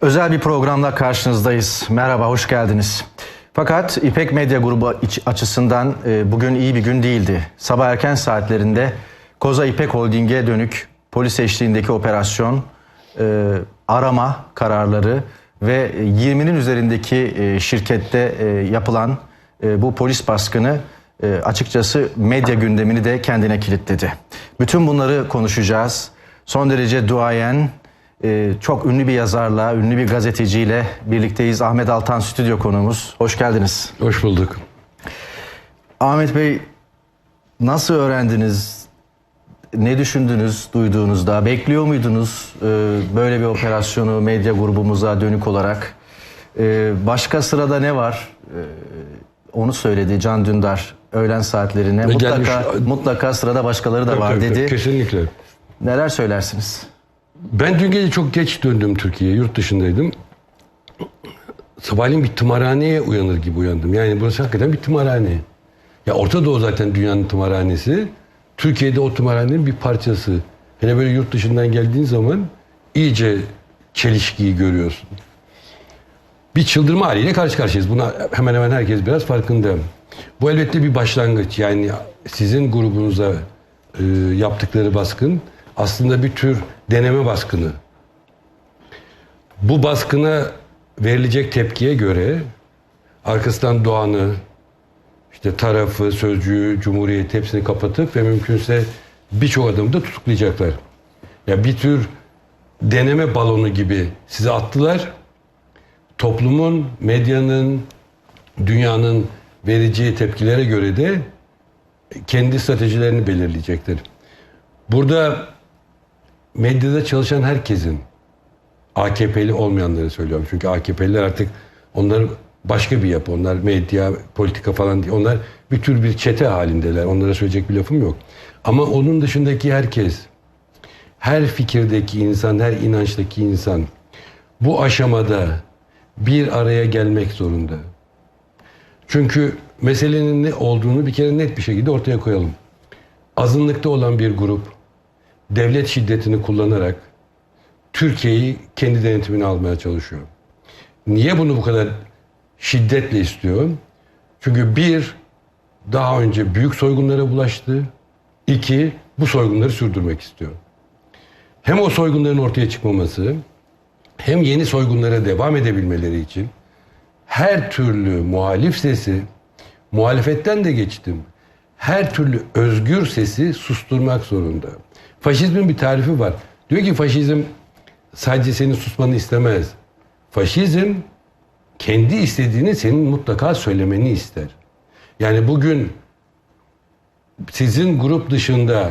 Özel bir programla karşınızdayız. Merhaba, hoş geldiniz. Fakat İpek Medya Grubu açısından e, bugün iyi bir gün değildi. Sabah erken saatlerinde Koza İpek Holding'e dönük polis eşliğindeki operasyon, e, arama kararları ve 20'nin üzerindeki e, şirkette yapılan bu polis baskını açıkçası medya gündemini de kendine kilitledi. Bütün bunları konuşacağız. Son derece duayen, e, çok ünlü bir yazarla, ünlü bir gazeteciyle birlikteyiz. Ahmet Altan stüdyo konuğumuz. Hoş geldiniz. Hoş bulduk. Ahmet Bey nasıl öğrendiniz? Ne düşündünüz duyduğunuzda? Bekliyor muydunuz e, böyle bir operasyonu medya grubumuza dönük olarak? E, başka sırada ne var? E, onu söyledi Can Dündar öğlen saatlerine. Ve Mutlaka gelmiş- mutlaka sırada başkaları da var tabii, dedi. Kesinlikle. Neler söylersiniz? Ben dün gece çok geç döndüm Türkiye'ye. Yurt dışındaydım. Sabahleyin bir tımarhaneye uyanır gibi uyandım. Yani burası hakikaten bir tımarhane. Ya Orta Doğu zaten dünyanın tımarhanesi. Türkiye'de o tımarhanenin bir parçası. Hele böyle yurt dışından geldiğin zaman iyice çelişkiyi görüyorsun. Bir çıldırma haliyle karşı karşıyayız. Buna hemen hemen herkes biraz farkında. Bu elbette bir başlangıç. Yani sizin grubunuza e, yaptıkları baskın aslında bir tür deneme baskını. Bu baskına verilecek tepkiye göre arkasından Doğan'ı, işte tarafı, sözcüğü, cumhuriyet hepsini kapatıp ve mümkünse birçok adamı da tutuklayacaklar. Ya bir tür deneme balonu gibi size attılar. Toplumun, medyanın, dünyanın vereceği tepkilere göre de kendi stratejilerini belirleyecekler. Burada medyada çalışan herkesin AKP'li olmayanları söylüyorum. Çünkü AKP'liler artık onlar başka bir yapı. Onlar medya, politika falan değil. Onlar bir tür bir çete halindeler. Onlara söyleyecek bir lafım yok. Ama onun dışındaki herkes, her fikirdeki insan, her inançtaki insan bu aşamada bir araya gelmek zorunda. Çünkü meselenin ne olduğunu bir kere net bir şekilde ortaya koyalım. Azınlıkta olan bir grup devlet şiddetini kullanarak Türkiye'yi kendi denetimine almaya çalışıyor. Niye bunu bu kadar şiddetle istiyor? Çünkü bir, daha önce büyük soygunlara bulaştı. İki, bu soygunları sürdürmek istiyor. Hem o soygunların ortaya çıkmaması, hem yeni soygunlara devam edebilmeleri için her türlü muhalif sesi, muhalefetten de geçtim, her türlü özgür sesi susturmak zorunda. Faşizmin bir tarifi var. Diyor ki faşizm sadece senin susmanı istemez. Faşizm kendi istediğini senin mutlaka söylemeni ister. Yani bugün sizin grup dışında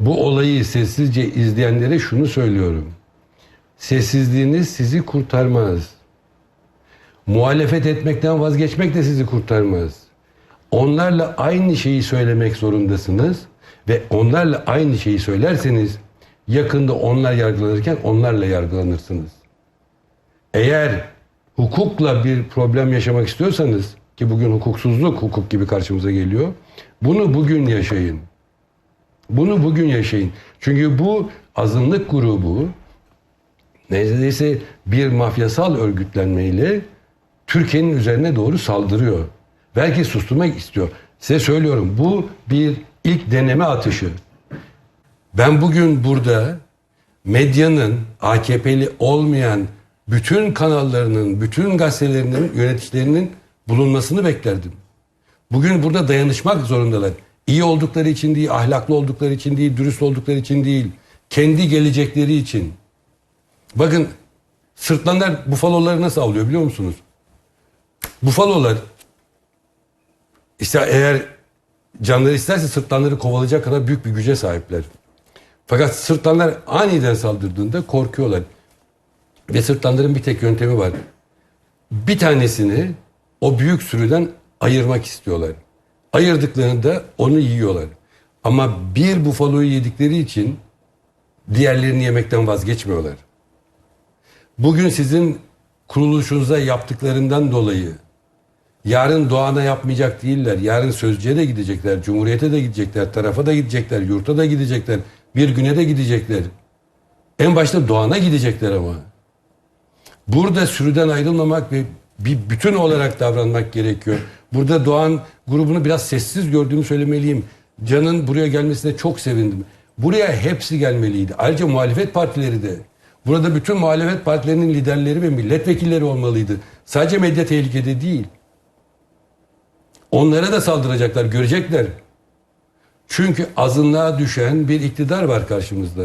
bu olayı sessizce izleyenlere şunu söylüyorum. Sessizliğiniz sizi kurtarmaz. Muhalefet etmekten vazgeçmek de sizi kurtarmaz. Onlarla aynı şeyi söylemek zorundasınız ve onlarla aynı şeyi söylerseniz yakında onlar yargılanırken onlarla yargılanırsınız. Eğer hukukla bir problem yaşamak istiyorsanız ki bugün hukuksuzluk hukuk gibi karşımıza geliyor. Bunu bugün yaşayın. Bunu bugün yaşayın. Çünkü bu azınlık grubu neredeyse bir mafyasal örgütlenmeyle Türkiye'nin üzerine doğru saldırıyor. Belki susturmak istiyor. Size söylüyorum bu bir ilk deneme atışı. Ben bugün burada medyanın AKP'li olmayan bütün kanallarının, bütün gazetelerinin, yöneticilerinin bulunmasını beklerdim. Bugün burada dayanışmak zorundalar. İyi oldukları için değil, ahlaklı oldukları için değil, dürüst oldukları için değil, kendi gelecekleri için. Bakın sırtlanlar bufaloları nasıl avlıyor biliyor musunuz? Bufalolar işte eğer canları isterse sırtlanları kovalayacak kadar büyük bir güce sahipler. Fakat sırtlanlar aniden saldırdığında korkuyorlar. Ve sırtlanların bir tek yöntemi var. Bir tanesini o büyük sürüden ayırmak istiyorlar. Ayırdıklarında onu yiyorlar. Ama bir bufaloyu yedikleri için diğerlerini yemekten vazgeçmiyorlar. Bugün sizin kuruluşunuza yaptıklarından dolayı yarın Doğan'a yapmayacak değiller. Yarın Sözcü'ye de gidecekler, Cumhuriyet'e de gidecekler, tarafa da gidecekler, yurta da gidecekler, bir güne de gidecekler. En başta Doğan'a gidecekler ama. Burada sürüden ayrılmamak ve bir bütün olarak davranmak gerekiyor. Burada Doğan grubunu biraz sessiz gördüğümü söylemeliyim. Can'ın buraya gelmesine çok sevindim. Buraya hepsi gelmeliydi. Ayrıca muhalefet partileri de. Burada bütün muhalefet partilerinin liderleri ve milletvekilleri olmalıydı. Sadece medya tehlikede değil. Onlara da saldıracaklar, görecekler. Çünkü azınlığa düşen bir iktidar var karşımızda.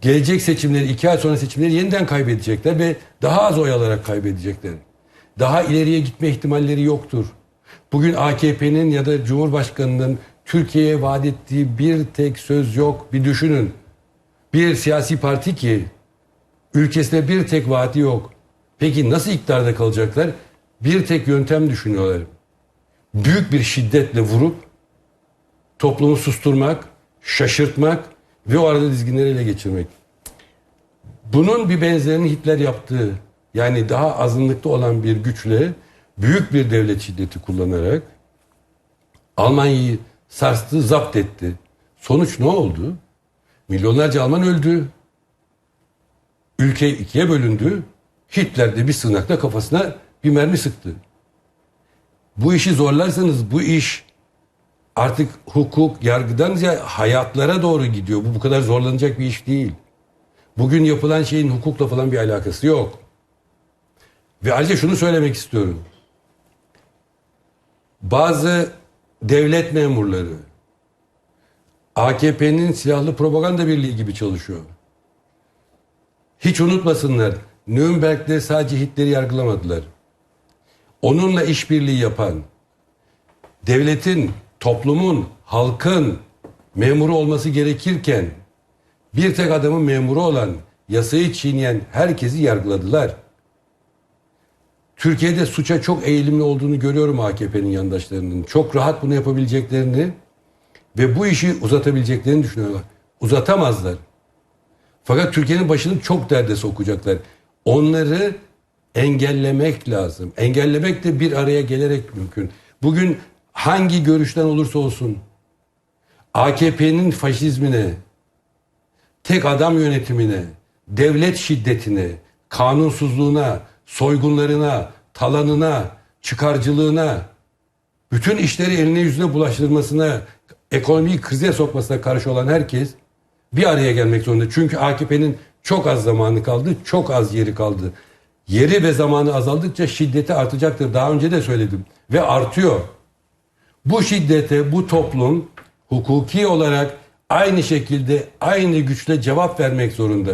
Gelecek seçimleri, iki ay sonra seçimleri yeniden kaybedecekler ve daha az oy alarak kaybedecekler. Daha ileriye gitme ihtimalleri yoktur. Bugün AKP'nin ya da Cumhurbaşkanı'nın Türkiye'ye vaat ettiği bir tek söz yok. Bir düşünün. Bir siyasi parti ki ülkesine bir tek vaati yok. Peki nasıl iktidarda kalacaklar? Bir tek yöntem düşünüyorlar. Büyük bir şiddetle vurup toplumu susturmak, şaşırtmak ve o arada dizginleri ele geçirmek. Bunun bir benzerini Hitler yaptığı yani daha azınlıkta olan bir güçle büyük bir devlet şiddeti kullanarak Almanya'yı sarstı, zapt etti. Sonuç ne oldu? Milyonlarca Alman öldü. Ülke ikiye bölündü. Hitler de bir sığınakta kafasına bir mermi sıktı. Bu işi zorlarsanız bu iş artık hukuk, yargıdan ziyade hayatlara doğru gidiyor. Bu bu kadar zorlanacak bir iş değil. Bugün yapılan şeyin hukukla falan bir alakası yok. Ve ayrıca şunu söylemek istiyorum. Bazı devlet memurları AKP'nin silahlı propaganda birliği gibi çalışıyor. Hiç unutmasınlar. Nürnberg'de sadece Hitler'i yargılamadılar. Onunla işbirliği yapan, devletin, toplumun, halkın memuru olması gerekirken bir tek adamın memuru olan, yasayı çiğneyen herkesi yargıladılar. Türkiye'de suça çok eğilimli olduğunu görüyorum AKP'nin yandaşlarının. Çok rahat bunu yapabileceklerini ve bu işi uzatabileceklerini düşünüyorlar. Uzatamazlar. Fakat Türkiye'nin başını çok derde sokacaklar. Onları engellemek lazım. Engellemek de bir araya gelerek mümkün. Bugün hangi görüşten olursa olsun AKP'nin faşizmine, tek adam yönetimine, devlet şiddetine, kanunsuzluğuna, soygunlarına, talanına, çıkarcılığına, bütün işleri eline yüzüne bulaştırmasına, ekonomiyi krize sokmasına karşı olan herkes bir araya gelmek zorunda. Çünkü AKP'nin çok az zamanı kaldı, çok az yeri kaldı. Yeri ve zamanı azaldıkça şiddeti artacaktır. Daha önce de söyledim ve artıyor. Bu şiddete bu toplum hukuki olarak aynı şekilde aynı güçle cevap vermek zorunda.